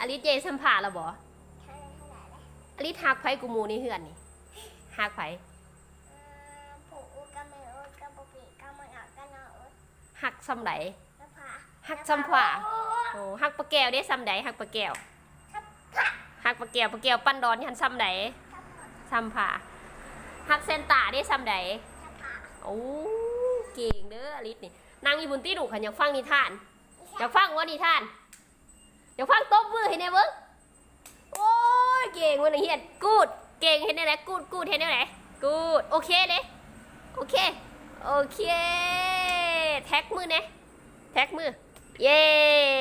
อลิสเจสัมผัสแล้วบ่เท่าไหร่เท่าไหร่เลยอลิสหักไผกูมูนี่เฮือนนี่หักไผ่หักซ้ำใดแล้วผาหักซ้ำผาโอ้หักปลาแก้วได้ซ้ำใดหักปลาแก้วหักปลาแก้วปลาแก้วปั้นดอนยันซ้ำใดทับผาซ้ำผาหักเซนตาได้ซ้ำใดทับผาโอ้เก่งเด้ออลิสนี่นางอีบุนตี้ดุขันอยากฟังนิทานอยากฟังว่านิทาน อยากฟังตบมือให้แน่เบิ้งโอ้ยเก่งวันนี้เฮียนกูด เก่งเห็นได้ไหนกูดกูดเห็นได้ไหนกูดโอเคเลยโอเคโอเค แท็กมือเนี่ยแท็กมือ เย่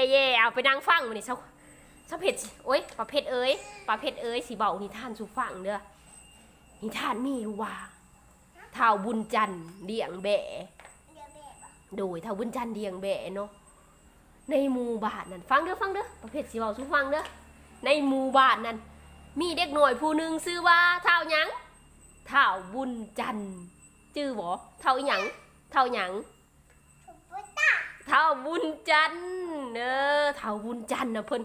เย่เอาไปนั่งฟังมันนี่เช้าเช้าเผ็ดสิโอ้ยปลาเผ็ดเอ้ยปลาเผ็ดเอ้ยสีเบานิทานสู่ฟังเด้อนิทานมีอยู่ว่าเท่าบุญจันทร์เลี้ยงแบะเดี๋ยวแบบอะโดยเท่าบุญจันทร์เลี้ยงแบะเนาะ ในหมู่บ้านนั้นฟังเด้อฟังเด้อประเภทสิเว้าสู่ฟังเด้อในหมู่บ้านนั้นมีเด็กหน่อยผู้หนึ่งชื่อว่าเท่าหยังเท่าบุญจันทร์ชื่อบ่เท่าอิหยังเท่าหยังถูกปุ๊ตาเท่าบุญจันทร์เออเท่าบุญจันทร์นะเพิ่น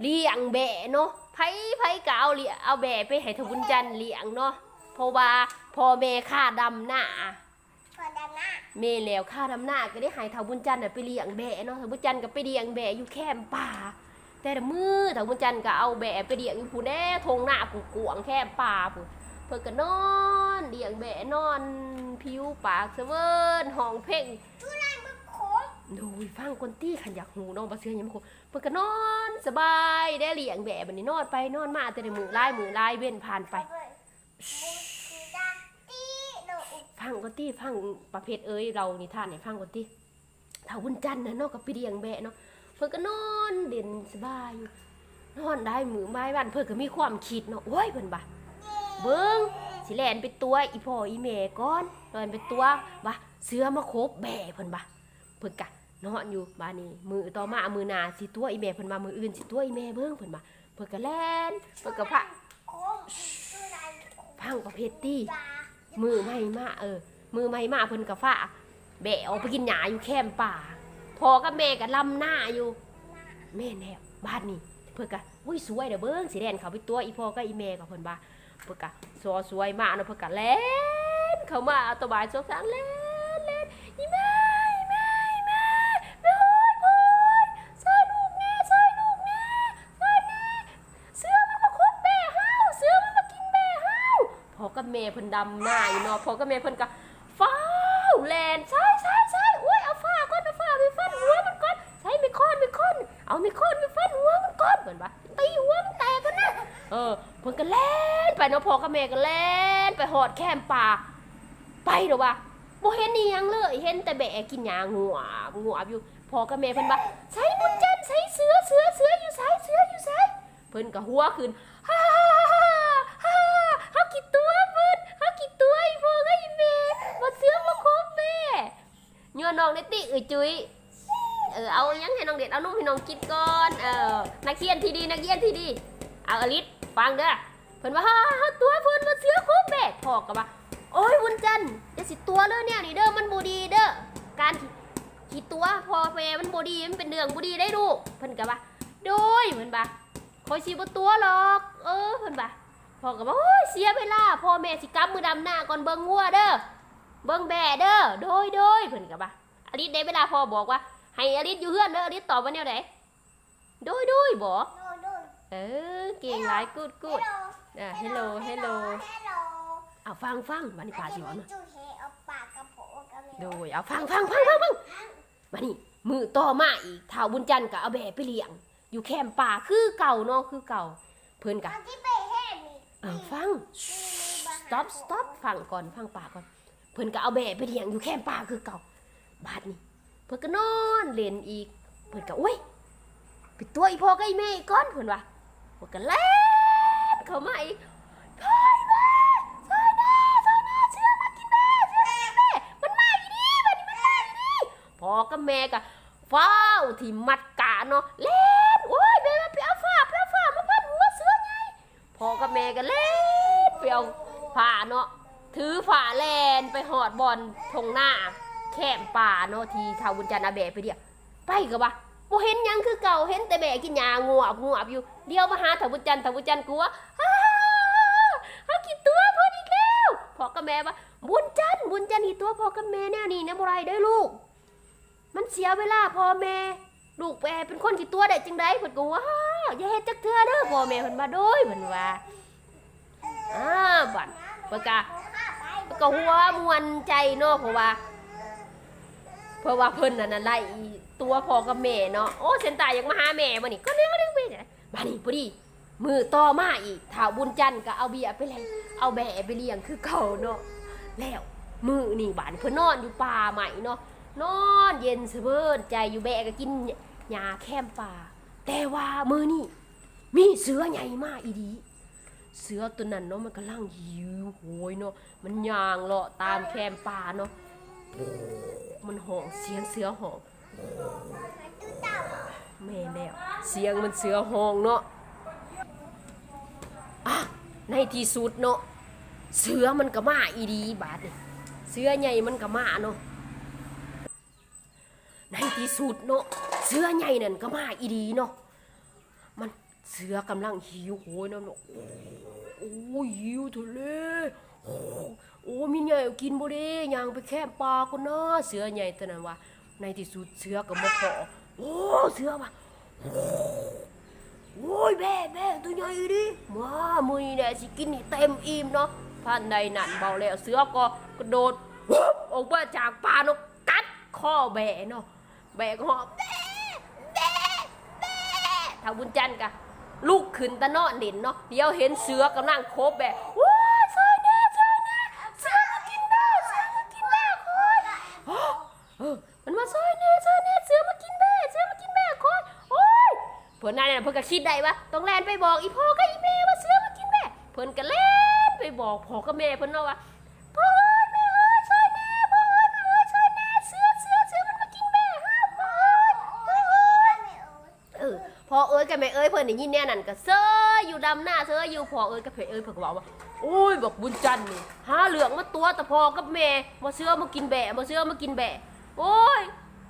เลี้ยงแบะเนาะไผไผก็เอาเลี้ยเอาแบะไปให้เท่าบุญจันทร์เลี้ยงเนาะเพราะว่าพ่อแม่ค่าดำหน้าพอดานะ เมแล้วค่าดำหน้าก็ได้หายเถาบุญจันทร์ไปเลี้ยงแบะเนาะเถาบุญจันทร์ก็ไปเลี้ยงแบะอยู่แคมป่า แต่ละมือเถาบุญจันทร์ก็เอาแบะไปเลี้ยงอยู่ผู้แน่ทงหน้าผู้กวงแคมป่าผู้เพิ่นก็นอนเลี้ยงแบะนอนผิวปากเสเวินห้องเพ่งทุเรศมันโคตรดูฟังคนตี้ขันอยากหูน้องบ่เชื่อยังบ่คงเพิ่นก็นอนสบายได้เลี้ยงแบะบัดนี้นอนไปนอนมาแต่ละมือลายมือลายเว้นผ่านไป เลยมูสิดาตีโดอุ ฟังก็ตี้ฟังประเภทเอ้ยเรานิทานให้ฟังก็ตี้เท่าบุญจันทร์นะเนาะกับไปเลี้ยงแบะเนาะเพิ่นก็นอนเด่นสบายอยู่นอนได้มือไม้บ้านเพิ่นก็มีความคิดเนาะโอ้ยเพิ่นบ่าเบิ่งสิแล่นไปตัวอีพ่ออีแม่ก่อนแล่นไปตัวว่าเสือมาคบแบะเพิ่นบ่าเพิ่นกะนอนอยู่บ้านนี้มือต่อมามือหน้าสิตัวอีแม่เพิ่นมามืออื่นสิตัวอีแม่เบิ่งเพิ่นบ่าเพิ่นก็แล่นเพิ่นก็พะโคตรทุเรศพังประเภทตี้ตา มือไม่มาเออ มือไม่มาเพิ่นกับฝ้าแบะออกไปกินหญ้าอยู่แคมป่าพอกับแม่กับลำหน้าอยู่ แม่แนวบ้านนี้เพิ่นกะอุ้ยสวยเด้อเบิ้งสีแล่นเขาไปตัวอีพ่อกับอีแม่กับเพิ่นบ่าเพิ่นกะสอสวยมากเนาะเพิ่นกะแล่นเข้ามาเอาตัวบายสกสารแล่นแล่นอีแม่อีแม่อีแม่แม่โอ้ยโอ้ยซอยลูกแน่ซอยลูกแน่ซอยแน่เสือมันมาคบแม่เฮาเสือมันมากินแม่เฮา พ่อกับแม่เพิ่น ดำหน้าอยู่เนาะพอกับแม่เพิ่นก็ฟ้าวแลนใช่ใช่ใช่อุ้ยเอาฟ้าก่อนเอาฟ้าไปฟันหัวมันก่อนใช้ไม่ค้อนไม่ค้อนเอาไม่ค้อนไปฟันหัวมันก่อนเพิ่นว่าตีหัวมันแตกกันนะเออเพิ่นก็แล่นไปเนาะพอกับแม่ก็แล่นไปหอดแคมป่าไปเด้อว่าบ่เห็นอีหยังเลยเห็นแต่แบะกินหญ้างัวงัวอยู่พอกับแม่เพิ่นว่าใช้บุญจันใช้เสือเสือเสืออยู่ไสเสืออยู่ไสเพิ่นก็หัวขึ้น ฮ่าฮ่าฮ่าเฮากี่ตัวเพิ่นเฮากี่ตัวอีพ่อกับอีแม่บ่เสือบ่ครบแม่ยัวน้ องได้ติเอ้ยจุ้ยเออเอายังให้น้องเด็ดเอานุ่มให้น้องกินก่อนเออนักเรียนที่ดีนักเรียนที่ดีเอาอลิศฟังเด้อเพิ่นว่าฮ่าตัวเพิ่นบ่เสือครบแม่พ่อก็ว่าโอ้ยบุญจันจะสิตัวเลยเนี่ยนี่เด้อมันบ่ดีเด้อการขี่ตัวพอแม่มันบ่ดีมันเป็นเรื่องบ่ดีได้ลูเพิ่นก็ว่าโดยเพิ่นว่าคอยชีบตัวหรอกเออเพิ่นบ่าพ่อก็บอกโอ้ยเสียเวลาพ่อแม่สิกลับมือดำหน้าก่อนเบิ่งงัวเด้อเบิ่งแบ่เด้อโดยโดยเพิ่นก็บ่า อลิศได้เวลาพ่อบอกว่า ให้อลิศอยู่เฮือนเด้ออลิศตอบว่าแนวไหนโดยโดยบ่โดนโดนเออเก่งหลายกูดกูดอ่า hello hello เฮลโลเอาฟังฟังบัดนี้ป่าสิเว้าเนาะจูเฮเอาปากกระโผกระเมโดยเอาฟังฟังฟังฟังฟังบัดนี้มือต่อมาอีกท้าวบุญจันทร์ก็เอาแบ่ไปเลี้ยง อยู่แคมป์ป่าคือเก่าเนาะคือเก่า เพิ่นตก็อนที่ไปแห่นี่เออฟัง stop stop ฟังก่อนฟังป่าก่อน เพิ่นก็เอาแบะไปเลี้ยงอยู่แคมป์ป่าคือเก่า บาดนี้เพิ่นก็นอนเล่นอีก เพิ่นก็อุ้ยไปตัวอีพ่อกับอีแม่อีกก่อนเพิ่นว่าเพิ่นก็แล่นเข้ามาอีกช่วยแม่ช่วยแม่ช่วยแม่เชื่อมากินแม่เชื่อแม่แม่มันมาอีนี่บัดนี้มันมาอีนี่พ่อกับแม่ก็ฟ้าที่มัดกาเนาะเล่นโอ้ยแม่มาไปเอาฟ้าไปเอาฟ้ามาพันหัวเสือไงพ่อกับแม่ก็เล่นไปเอาฝ่าเนาะถือฝ่าแลนไปหอดบอลทงหน้า แคมป่าเนาะทีชาวบุญจันทร์อาแบะไปเดียวไปกับว่าบ่เห็นยังคือเก่าเห็นแต่แม่กินยางวบงวบอยู่ เดี๋ยวมาหาถาบุญจันทร์ถาบุญจันทร์กลัวฮ่าเฮากินตัวเพิ่นอีกแล้วพ่อกับแม่ว่าบุญจันทร์บุญจันทร์อีตัวพ่อกับแม่แนวนี้นะบ่ไรเด้ลูก มันเสียเวลาพ่อแม่ลูกแปเป็นคนกี่ตัวได้จังไดเพิ่นก็ว่าอย่าเฮ็ดจักเทื่อเด้อพ่อแม่เพิ่นมาโดยเพิ่นว่าอ้าบัดเพิ่นก็เพิ่นก็หัวมวนใจเนาะเพราะว่า เพราะว่าเพิ่นน่ะนั่นไล่ตัวพอกับแม่เนาะโอ้เซนตายอยากมาหาแม่บ่นี่ก็เรื่องเรื่องไปเนี่ยมานี่พอดีมือต่อมาอีกถ้าบุญจันทร์ก็เอาเบียร์ไปเลยเอาแบะไปเลี้ยงคือเก่าเนาะแล้วมือนี่บานเพิ่นนอนอยู่ป่าใหม่เนาะนอนเย็นสบายใจอยู่แบกก็กินหญ้าแคมป่า แต่ว่ามือนี่มีเสือใหญ่มากอีดี เสือตัวนั้นเนาะมันกำลังหิวโหยเนาะมันยางเลาะตามแคมป่าเนาะ มันห้องเสียงเสือห้องแม่แล้วเสียงมันเสือห้องเนาะอะในที่สุดเนาะเสือมันก็มาอีดีบาดนี่เสือใหญ่มันก็มาเนาะในที่สุดเนาะเสือใหญ่นั่นก็มาอีดีเนาะมันเสือกำลังหิวโหยเนาะเนาะ โอ้ยหิวทะเลโอ้มีใหญ่กินบ่ได้ย่างไปแค่ปลาก็นะเสือใหญ่ตัวนั้นว่าในที่สุดเสือก็มาพอโอ้เสือว่ะโอ้ยแม่แม่ตัวใหญ่ดิมามือนี่แหละสิกินนี่เต็มอิ่มเนาะท่านใดนั่นเบาแล้วเสือก็กระโดดออกมาจากป่านาะกัดข้อแบะเนาะแบกหอบแบะแบะแบะถ้าบุญจันทร์กะ ลูกขึ้นตะนอนเด่นเนาะเดี๋ยวเห็นเสือกำลังโคบแบะว้ายซอยแน่ซอยแน่เสือมากินแม่เสือมากินแม่คอยเออมันมาซอยแน่ซอยแน่เสือมากินแม่เสือมากินแม่คอยโอ้ยเพิ่อนนั่นน่ะเพิ่อนก็คิดได้ว่าต้องแลนไปบอกอีพ่อกับอีแม่ว่าเสือมากินแม่เพิ่อนก็แลนไปบอกพ่อกับแม่เพิ่อนเนาะว่า กับแม่เอ้ยเพิ่นได้ยินแน่นั่นก็เซยอยู่ดำหน้าเซยอยู่พอเอ้ยกับแม่เอ้ยเพิ่นก็บอกว่าโอ้ยบอกบุญจันทร์นี่หาเหลืองมาตัวแต่พอกับแม่มาเสื้อมากินแบะมาเสื้อมากินแบะโอ้ย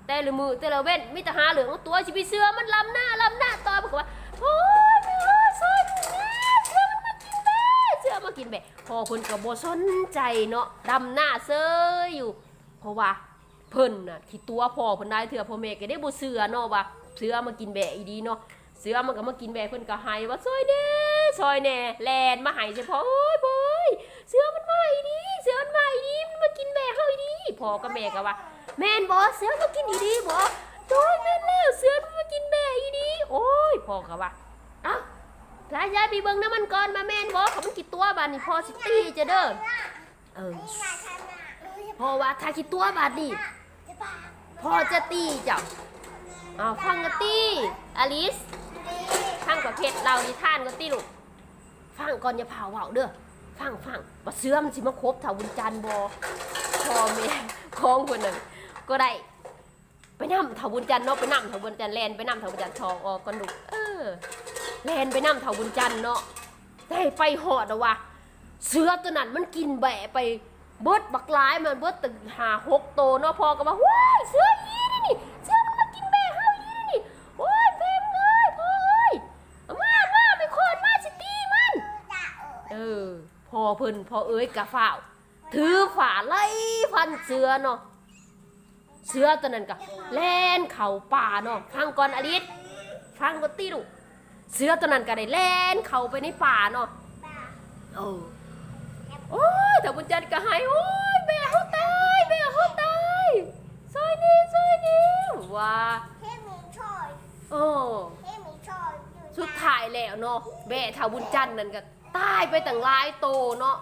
แต่ละมือแต่ละเว้นมีแต่หาเหลืองมาตัวสิพี่เสื้อมันลำหน้าลำหน้าต่อเพิ่นก็ว่าโอ้ยแม่เอ้ยซอยแม่เสื้อมันมากินแบะเสื้อมากินแบะพอเพิ่นก็บ่สนใจเนาะดำหน้าเซยอยู่ เพราะว่าเพิ่นน่ะที่ตัวพ่อเพิ่นได้เถื่อพ่อแม่ก็ได้บ่เสื้อเนาะว่าเสื้อมากินแบะอีดีเนาะ เสือมันก็มากินแบะเพิ่นก็ให้ว่าซอยแน่ซอยแน่แลนมาให้เฉพาะโอ้ยบ่ยเสือมันมาอีดีเสือมันมาอีดีมันมากินแบะเฮาอีดีพ่อกับแม่ก็ว่า แม่นบ่เสือมากินอีดีบ่โดยแม่นแล้วเสือมันมากินแบะอีดีโอ้ยพ่อก็ว่าเอ้าถ้ายายไปเบิ่งน้ำมันก่อนมาแม่นบ่เขามันกี่ตัวบาดนี่พ่อสิตีจะเด้อเออพราะว่าถ้าคิดตัวบาดนี่พ่อจะตีเจ้าอ้าวฟังกันตีอลิส ฟังกับเพชรเรานิท่านกันตีลูกฟังก่อนอย่าพาเว่าเด้อฟังฟังว่าเสื้อมันสิมาครบถาบุญจันทร์บอพอแม่ของคนนั้นก็ได้ไปนำเถาบุญจันทร์เนาะไปนำเถาบุญจันทร์แลนไปนำเถาบุญจันทร์ทองออกกันลูกเออแลนไปนำเถาบุญจันทร์เนาะได้ไปหอดเอาว่าเสือตัวนั้นมันกินแบะไปเบิดบักลายมันเบิดตึงหาหกโตเนาะพอก็ว่าว้ายเสืออีนี่นี่เสือมันมากินแบะเฮาอีนี่นี่โอ้ยแพมเอ้ยพ่อเอ้ยเอามามาไม่โคนมาสิตีมัน เออ พอเพิ่นพอเอ้ยกะฝ้าวถือฝาไล่ฟันเสือเนาะเสือตัวนั้นก็แล่นเข่าป่าเนาะฟังก่อนอดิษฟังก็ตีลูกเสือตัวนั้นก็ได้แล่นเข้าไปในป่าเนาะเออโอ้ยแต่บุญจันทร์ก็หายโอ้ยแม่เขาตายแม่เขาตายซอยนี้ซอยนี้ว่าโอ้สุดท้ายแล้วเนาะแม่เท่าบุญจันทร์นั่นก็ ตายไปตั้งหลายโตเนาะ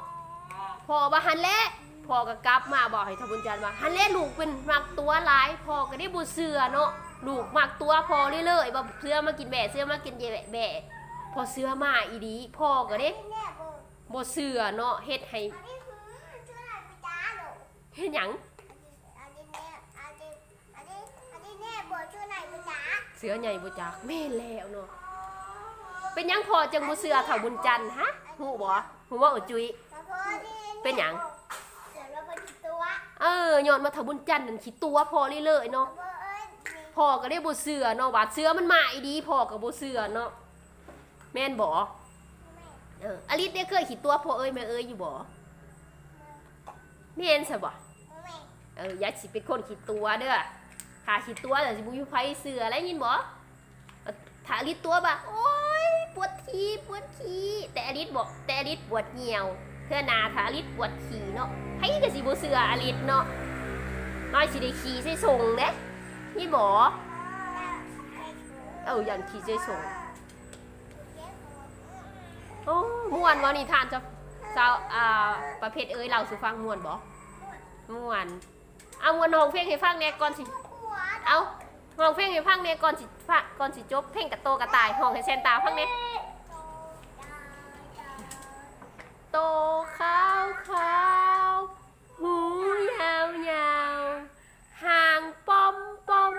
พอว่าหันแหละพอก็กลับมาบอกให้เท่าบุญจันทร์ว่าหันแหละลูกเป็นมักตัวหลายพอก็ได้บุเสือเนาะลูกมักตัวพอเรื่อยๆว่าเสือมากินแบะเสือมากินแบะแบะพอเสือมาอีดีพ่อก็ได้บ่เสือเนาะเฮ็ดให้เฮ็ดหยังเสือใหญ่บ่จักแม่นแล้วเนาะ เป็นหยังพอจังบ่เสือเขาบุญจันทร์ฮะฮู้บ่ฮู้ว่าอจุย เป็นหยังเออย้อนมาเถาบุญจันทร์นั่นขี้ตัวพอเรื่อยๆเนาะพพ่อก็ได้บ่เสือเนาะว่าเสือมันมาอีดีพ่อก็บ่เสือเนาะแม่นบ่เอออลิสได้เคยขีตัวพ่อเอ้ยแม่เอ้ยอยู่บ่แม่นซะบ่ แม่เอออย่าสิเป็นคนขีดตัวเด้อถ้าขีดตัวแล้วสิบ่มีไผเสืออะไรยินบ่เออถ้าลิสตัวบ่ะโอ๊ย ปวดขี้ปวดขี้แต่อลิสบอกแต่อลิสปวดเหี่ยวเทื่อนาถาอลิสปวดขี้เนาะไผก็สิบ่เสืออลิสเนาะน้อยสิได้ขี่ใส่ส่งเด้ยินบ่เออยันขี่ใส่ส่งโอ้ม่วนวะนี่ทานจะเจ้าอ่าประเภทเอ้ยเราสุฟังม่วนบ่ม่วนเอาม่วนห้องเพลงให้ฟังแน่ก่อนสิเอา ห้องเพลงให้ฟังแหน่ยก่อนสิฟังก่อนสิจบเพลงกระโตกระต่ายห้องให้เซนตาฟังแหน่ยโตขาวขาวหูยาวยาวหางป้อมป้อม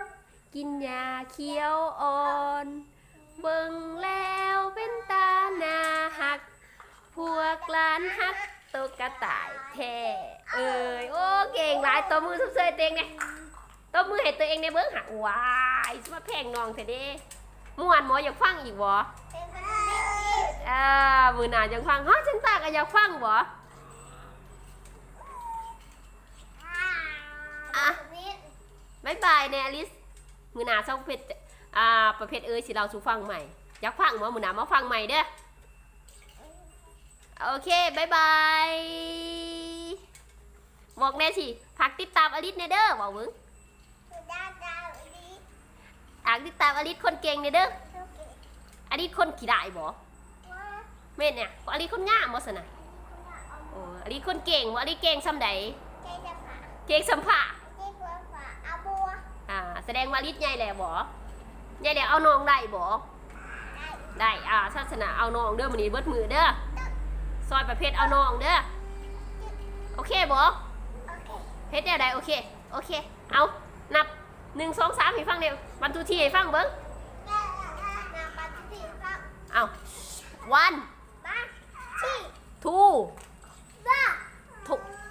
กินยาเขียวอ่อน เบิ่งแล้วเป็นตาหนาหัก พวกหลานหักตวกระต่ายแท้เอ้ยโอ้เก่งหลายตัวมือสุดเสยเต็งเนี่ย ตัวมือให้ตัวเองในเบิ้งหักว้ายสมาแพงน้องเถอะเด้ม่วนหมออยากฟังอีกบ่อ่ามือหนาอยากฟังฮะฉันตาก็อยากฟังบ่บายบายเนยอลิส มือหนาช่องเพชรอ่า ประเภทเอ้ยสิเราสู่ฟังใหม่ อยากฟังหมอมือหนามาฟังใหม่เด้อ โอเคบายบาย บอกแน่สิพักติดตามอลิสเนเด้อบอกมึง พักติดตามอลิสคนเก่งเนเด้ออลิสคนขี้ได้บ่เม่นเนี่ยอลิสคนง่ามบ่สนะโอ้อลิสคนเก่งบ่อลิสเก่งซ้ำใดเก่งสัมผาอ่าแสดงว่าลิศใหญ่แหละบ่ใหญ่แหละเอาน้องได้บ่ได้อ่าศาสนาเอาน้องเด้อมื้อนี้เบิดมือเด้อซอยประเภทเอาน้องเด้อโอเคบ่เฮ็ดแนวใดโอเค โอเค เอา นับ1 2 3ให้ฟังเด้อวันทุกทีให้ฟังเบิ่งเอา one two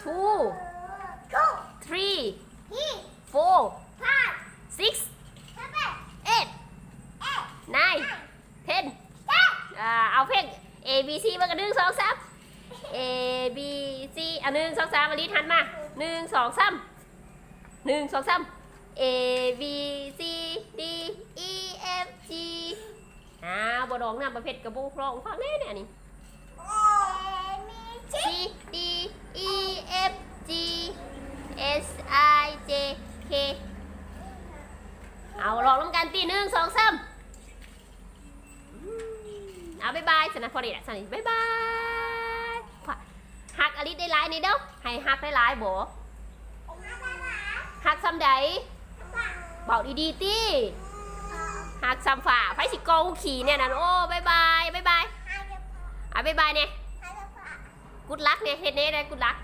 two three four six eight nine ten อ่าเอาเพลง A B C มากันหนึ่งสองสาม A B C อะหนึ่งสองสามมาลิทันมาหนึ่งสองสามหนึ่งสองสาม A B C D E F G อ่าบดองนำประเภทกระบุกร้องฟังแน่เนี่ยนี่ C D E F G S I J K เอาลองน้ำกันตีหนึ่งสองสามอืมเอาบายบายสนะพอดีแหละสนะบายบายหักอลิสได้หลายนี่เด้อให้หักได้หลายๆบ่หักซ้ำใด บอกดีๆตีหักซ้ำฝ่าไฟสิโกงขี่เนี่ยนะโอ้บายบายบายบายอะบายบายเนี่ยกุดลักเนี่ยเฮ็ดเน่ได้กุดลัก